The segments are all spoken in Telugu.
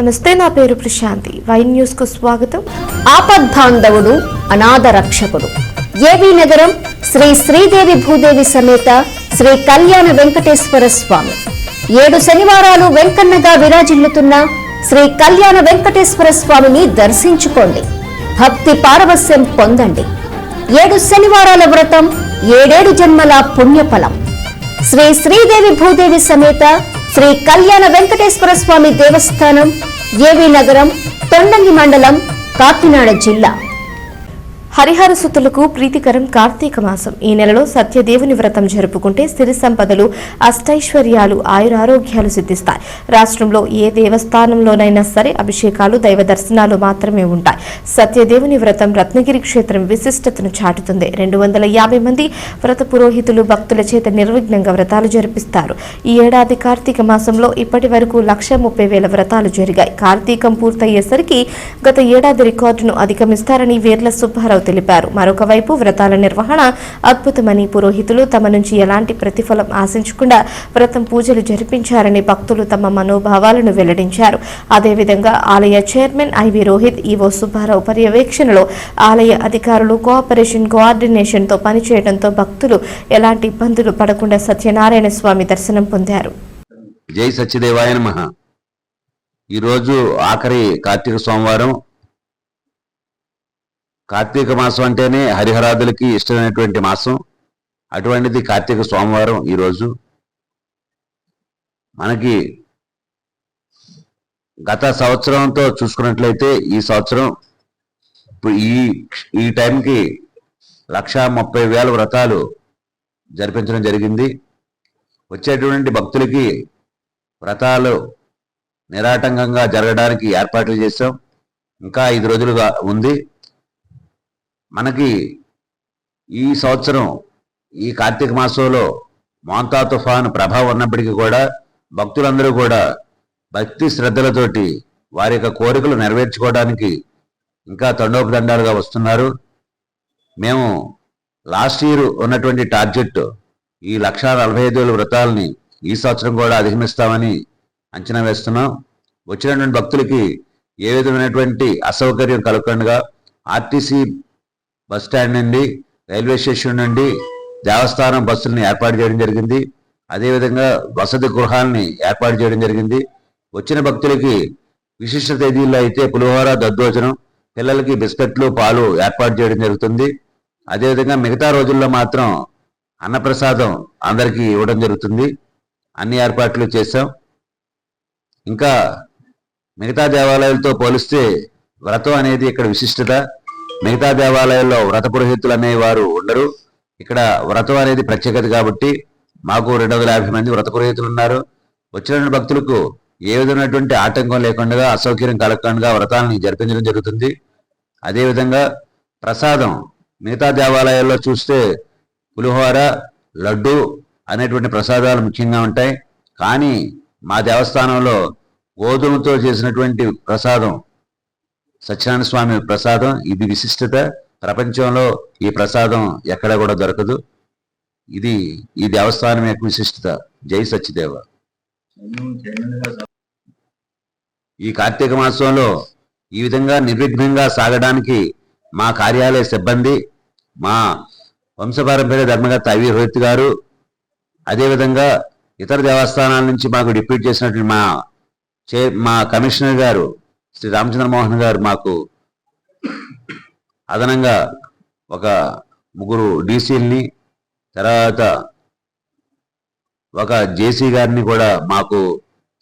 నమస్తే నా పేరు ప్రశాంతి. వైన్ న్యూస్కు స్వాగతం. ఆపద్బాంధవుడు అనాథ రక్షకుడు. ఏవి నగరం శ్రీ శ్రీదేవి భూదేవి సమేత శ్రీ కళ్యాణ వెంకటేశ్వర స్వామి. ఏడు శనివారాలు వెంకన్నగా విరాజిల్లుతున్న శ్రీ కళ్యాణ వెంకటేశ్వర స్వామిని దర్శించుకోండి. భక్తి పారవస్యం పొందండి. ఏడు శనివారాల వ్రతం ఏడేడు జన్మల పుణ్యఫలం. శ్రీ శ్రీదేవి భూదేవి సమేత శ్రీ కళ్యాణ వెంకటేశ్వర స్వామి దేవస్థానం ఏవి నగరం తొండంగి మండలం కాకినాడ జిల్లా. హరిహర సుతులకు ప్రీతికరం కార్తీక మాసం. ఈ నెలలో సత్యదేవుని వ్రతం జరుపుకుంటే సిరి సంపదలు అష్టైశ్వర్యాలు ఆయురారోగ్యాలు సిద్ధిస్తాయి. రాష్ట్రంలో ఏ దేవస్థానంలోనైనా సరే అభిషేకాలు దైవ దర్శనాలు మాత్రమే ఉంటాయి. సత్యదేవుని వ్రతం రత్నగిరి క్షేత్రం విశిష్టతను చాటుతుంది. రెండు వందల యాభై మంది వ్రత పురోహితులు భక్తుల చేత నిర్విఘ్నంగా వ్రతాలు జరిపిస్తారు. ఈ ఏడాది కార్తీక మాసంలో ఇప్పటి వరకు లక్ష ముప్పై వేల వ్రతాలు జరిగాయి. కార్తీకం పూర్తయ్యేసరికి గత ఏడాది రికార్డును అధిగమిస్తారని వేర్ల సుబ్బారావు తెలిపారు. మరొక వైపు వ్రతాల నిర్వహణ అద్భుతమని పురోహితులు తమ నుంచి ఎలాంటి ప్రతిఫలం ఆశించకుండా వ్రతం పూజలు జరిపించారని భక్తులు తమ మనోభావాలను వెల్లడించారు. అదేవిధంగా ఆలయ chairman IV Rohit EO Subbarao పర్యవేక్షణలో ఆలయ అధికారులు కోఆపరేషన్ కోఆర్డినేషన్తో పనిచేయడంతో భక్తులు ఎలాంటి ఇబ్బందులు పడకుండా సత్యనారాయణ స్వామి దర్శనం పొందారు. జై సత్యదేవాయ నమ. ఈరోజు ఆఖరి కార్తీక సోమవారం కార్తీక మాసం అంటేనే హరిహరాదులకి ఇష్టమైనటువంటి మాసం. అటువంటిది కార్తీక సోమవారం ఈరోజు. మనకి గత సంవత్సరంతో చూసుకున్నట్లయితే ఈ సంవత్సరం ఇప్పుడు ఈ ఈ టైంకి లక్షా ముప్పై వేల వ్రతాలు జరిపించడం జరిగింది. వచ్చేటువంటి భక్తులకి వ్రతాలు నిరాటంకంగా జరగడానికి ఏర్పాట్లు చేశాం. ఇంకా ఐదు రోజులుగా ఉంది. మనకి ఈ సంవత్సరం ఈ కార్తీక మాసంలో మోంతా తుఫాను ప్రభావం ఉన్నప్పటికీ కూడా భక్తులందరూ కూడా భక్తి శ్రద్ధలతోటి వారి యొక్క కోరికలు నెరవేర్చుకోవడానికి ఇంకా తండోపదండాలుగా వస్తున్నారు. మేము లాస్ట్ ఇయర్ ఉన్నటువంటి టార్గెట్ ఈ లక్ష నలభై ఐదు వేల వ్రతాలని ఈ సంవత్సరం కూడా అధిగమిస్తామని అంచనా వేస్తున్నాం. వచ్చినటువంటి భక్తులకి ఏ విధమైనటువంటి అసౌకర్యం కలగకుండా ఆర్టీసీ బస్ స్టాండ్ నుండి రైల్వే స్టేషన్ నుండి దేవస్థానం బస్సులను ఏర్పాటు చేయడం జరిగింది. అదేవిధంగా వసతి గృహాలని ఏర్పాటు చేయడం జరిగింది. వచ్చిన భక్తులకి విశిష్ట తేదీల్లో అయితే పులిహోర దద్దోజనం పిల్లలకి బిస్కెట్లు పాలు ఏర్పాటు చేయడం జరుగుతుంది. అదేవిధంగా మిగతా రోజుల్లో మాత్రం అన్నప్రసాదం అందరికీ ఇవ్వడం జరుగుతుంది. అన్ని ఏర్పాట్లు చేశాం. ఇంకా మిగతా దేవాలయాలతో పోలిస్తే వ్రతం అనేది ఇక్కడ విశిష్టత. మిగతా దేవాలయాల్లో వ్రత పురోహితులు అనేవారు ఉండరు. ఇక్కడ వ్రతం అనేది ప్రత్యేకత కాబట్టి మాకు రెండు వందల యాభై మంది వ్రత పురోహితులు ఉన్నారు. వచ్చిన భక్తులకు ఏ విధమైనటువంటి ఆటంకం లేకుండా అసౌకర్యం కలగకుండా వ్రతాన్ని జరిపించడం జరుగుతుంది. అదేవిధంగా ప్రసాదం మిగతా దేవాలయాల్లో చూస్తే పులిహోర లడ్డు అనేటువంటి ప్రసాదాలు ముఖ్యంగా ఉంటాయి. కానీ మా దేవస్థానంలో గోధుమతో చేసినటువంటి ప్రసాదం సత్యనారాయణ స్వామి ప్రసాదం ఇది విశిష్టత. ప్రపంచంలో ఈ ప్రసాదం ఎక్కడ కూడా దొరకదు. ఇది ఈ దేవస్థానం యొక్క విశిష్టత. జై సత్యదేవ. ఈ కార్తీక మాసంలో ఈ విధంగా నిర్విఘ్నంగా సాగడానికి మా కార్యాలయ సిబ్బంది మా వంశపారంపర్య ధర్మకర్త ఐవి రోహిత్ గారు అదేవిధంగా ఇతర దేవస్థానాల నుంచి మాకు డిప్యూట్ చేసినటువంటి మా చే మా కమిషనర్ గారు శ్రీ రామచంద్రమోహన్ గారు మాకు అదనంగా ఒక ముగ్గురు డీసీల్ని తర్వాత ఒక జేసీ గారిని కూడా మాకు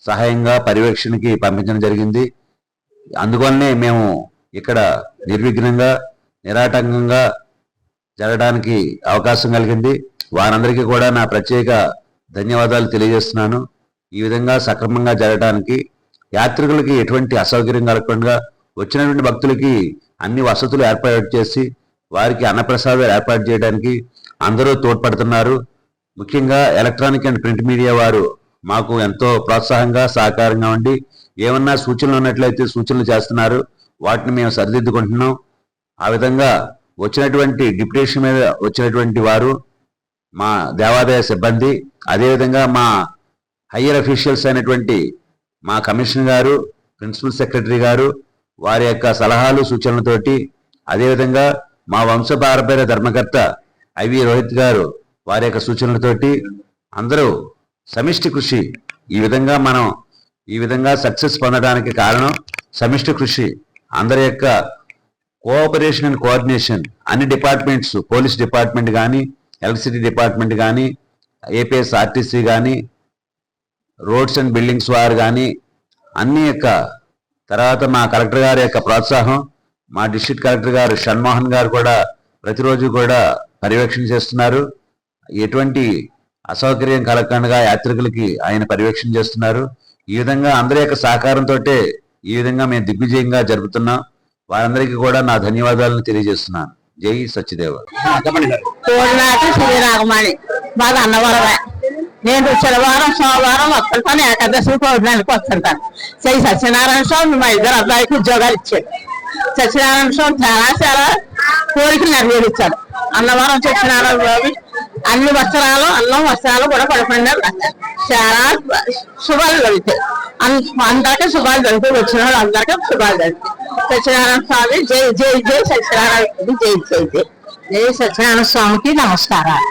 సహాయంగా పర్యవేక్షణకి పంపించడం జరిగింది. అందువల్లనే మేము ఇక్కడ నిర్విఘ్నంగా నిరాటంకంగా జరగడానికి అవకాశం కలిగింది. వారందరికీ కూడా నా ప్రత్యేక ధన్యవాదాలు తెలియజేస్తున్నాను. ఈ విధంగా సక్రమంగా జరగడానికి యాత్రికులకి ఎటువంటి అసౌకర్యం కలగకుండా వచ్చినటువంటి భక్తులకి అన్ని వసతులు ఏర్పాటు చేసి వారికి అన్నప్రసాదాలు ఏర్పాటు చేయడానికి అందరూ తోడ్పడుతున్నారు. ముఖ్యంగా ఎలక్ట్రానిక్ అండ్ ప్రింట్ మీడియా వారు మాకు ఎంతో ప్రోత్సాహంగా సహకారంగా ఉండి ఏమన్నా సూచనలు ఉన్నట్లయితే సూచనలు చేస్తున్నారు. వాటిని మేము సరిదిద్దుకుంటున్నాం. ఆ విధంగా వచ్చినటువంటి డిప్యుటేషన్ మీద వచ్చినటువంటి వారు మా దేవాదాయ సిబ్బంది అదేవిధంగా మా హయ్యర్ అఫీషియల్స్ అయినటువంటి మా కమిషనర్ గారు ప్రిన్సిపల్ సెక్రటరీ గారు వారి యొక్క సలహాలు సూచనలతోటి అదేవిధంగా మా వంశ పారపర్య ధర్మకర్త ఐవి రోహిత్ గారు వారి యొక్క సూచనలతోటి అందరూ సమిష్టి కృషి ఈ విధంగా మనం ఈ విధంగా సక్సెస్ పొందడానికి కారణం సమిష్టి కృషి. అందరి యొక్క కోఆపరేషన్ అండ్ కోఆర్డినేషన్ అన్ని డిపార్ట్మెంట్స్ పోలీస్ డిపార్ట్మెంట్ కానీ ఎలక్ట్రిసిటీ డిపార్ట్మెంట్ కానీ ఏపీఎస్ ఆర్టీసీ కానీ రోడ్స్ అండ్ బిల్డింగ్స్ వారు కానీ అన్ని యొక్క తర్వాత మా కలెక్టర్ గారి యొక్క ప్రోత్సాహం మా డిస్ట్రిక్ట్ కలెక్టర్ గారు షణ్మోహన్ గారు కూడా ప్రతిరోజు కూడా పర్యవేక్షణ చేస్తున్నారు. ఎటువంటి అసౌకర్యం కలగకుండా యాత్రికులకి ఆయన పర్యవేక్షణ చేస్తున్నారు. ఈ విధంగా అందరి యొక్క సహకారంతో ఈ విధంగా మేము దిగ్విజయంగా జరుపుతున్నాం. వారందరికీ కూడా నా ధన్యవాదాలను తెలియజేస్తున్నాను. జై సత్యదేవ కోడినాటి శ్రీరాగమణి బాగా అన్నవరమే. నేను శనివారం సోమవారం వస్తుంటాను ఏకాదశి పౌర్ణానికి వస్తుంటాను. శ్రీ సత్యనారాయణ స్వామి మా ఇద్దరు అబ్బాయికి ఉద్యోగాలు ఇచ్చాడు సత్యనారాయణ స్వామి చాలా చాలా కోరికలు నెరవేర్చాడు అన్నవరం సత్యనారాయణ స్వామి అన్ని వస్త్రాలు అన్నం వస్త్రాలు కూడా పడిపోయినారు చాలా శుభాలు దొరుకుతాయి అన్- అందరికీ శుభాలు దొరుకుతాయి వచ్చిన వాళ్ళు అందరికీ శుభాలు జరుగుతాయి సత్యనారాయణ స్వామి జై జై జై సత్యనారాయణ స్వామి జై జై జై. జై సత్యనారాయణ స్వామికి నమస్కారాలు.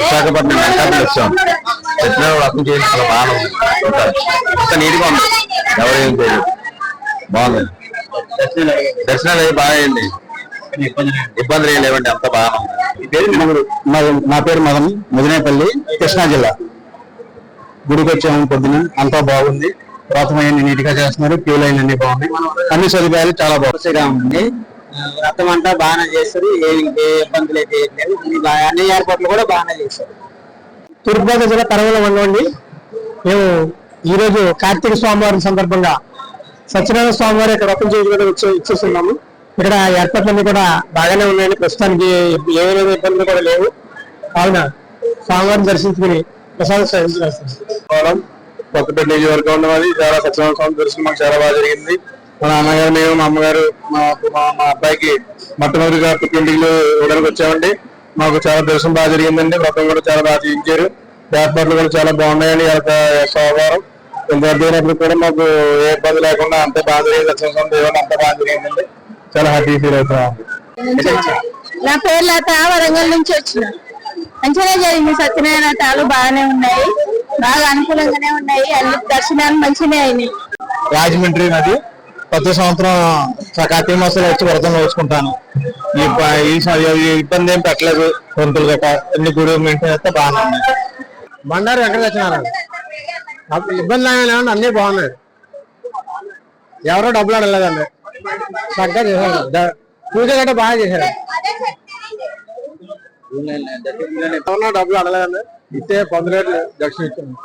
విశాఖపట్నం వెంకటపల్లి వచ్చాం సత్యనారాయణ వ్రతం చేసి చాలా బాగా అంత నీట్గా ఉంది. ఎవరేం తెలియదు బాగుంది. దర్శనాలు అయ్యి బాగా అయింది. ఇబ్బందులు ఏం లేవండి అంత బాగా నా పేరు మదన్ ముదినేపల్లి కృష్ణా జిల్లా. గుడికి వచ్చాము పొద్దున అంతా బాగుంది. వ్రతం అయ్యింది నీట్గా చేస్తున్నారు క్యూ లైన్ అన్ని బాగున్నాయి. అన్ని సదుపాయాలు చాలా బాగుంది రథం అంతా బాగానే చేస్తారు. ఏ ఏ ఇబ్బందులు అయితే లేవు అన్ని బాగా- అన్ని ఏర్పాట్లు కూడా బాగానే చేస్తారు తూర్పుగోదావరి జిల్లా కరవల మండలండి మేము ఈ రోజు కార్తీక స్వామివారం సందర్భంగా సత్యనారాయణ స్వామివారి యొక్క వ్రతం చేయడం ఇచ్చేస్తున్నాము. ఇక్కడ ఏర్పాట్లన్నీ కూడా బాగానే ఉన్నాయండి. ప్రస్తుతానికి ఏ విధమైన ఇబ్బందులు కూడా లేవు. కావున స్వామివారిని దర్శించుకుని ప్రసాదం సేవించాల్సింది కొత్తపేట నియోజకవర్గం ఉన్నది చాలా సత్యనారాయణ స్వామి దర్శనం మాకు చాలా బాగా జరిగింది. మా నాన్నగారు మేము మా అమ్మగారు మా మా- అబ్బాయికి మొట్టమొదటిగా పుట్టింటికి ఇవ్వడానికి వచ్చామండి. మాకు చాలా దర్శనం బాగా జరిగిందండి. వ్రతం కూడా చాలా బాగా చేయించారు. ఏర్పాట్లు కూడా చాలా బాగున్నాయండి. సోమవారం. ఇంతవరకు కూడా మాకు ఏ ఇబ్బంది లేకుండా అంత బాగా జరిగింది. స్వామి దేవుడు అంత బాగా జరిగిందండి. చాలా హ్యాపీ ఫీల్ అవుతాం నా పేరు లత వరంగల్ నుంచి వచ్చిన. మంచిగా జరిగింది. సత్యనారాయణ తాలు బాగానే ఉన్నాయి. బాగా అనుకూలంగానే ఉన్నాయి. అన్ని దర్శనాలు మంచిగానే అయినాయి. రాజమండ్రి నది. ప్రతి సంవత్సరం స- కార్తీక వచ్చి వ్రతం వేసుకుంటాను ఈ ఇబ్బంది ఏం పెట్టలేదు. పంతులు గట్ట అన్ని గుడి మెయింటైన్ చేస్తే బాగానే ఉన్నాయి. బండారు ఎక్కడ ఇబ్బంది లేకుండా అన్నీ బాగున్నాయి. ఎవరో డబ్బులు అడగలేదండి. చక్కగా చేశారు. పూజ గట్ట బాగా చేశారు. ఎవరో డబ్బులు అడగలేదండి. ఇచ్చే పొందలేదు దక్షిణ ఇచ్చాను.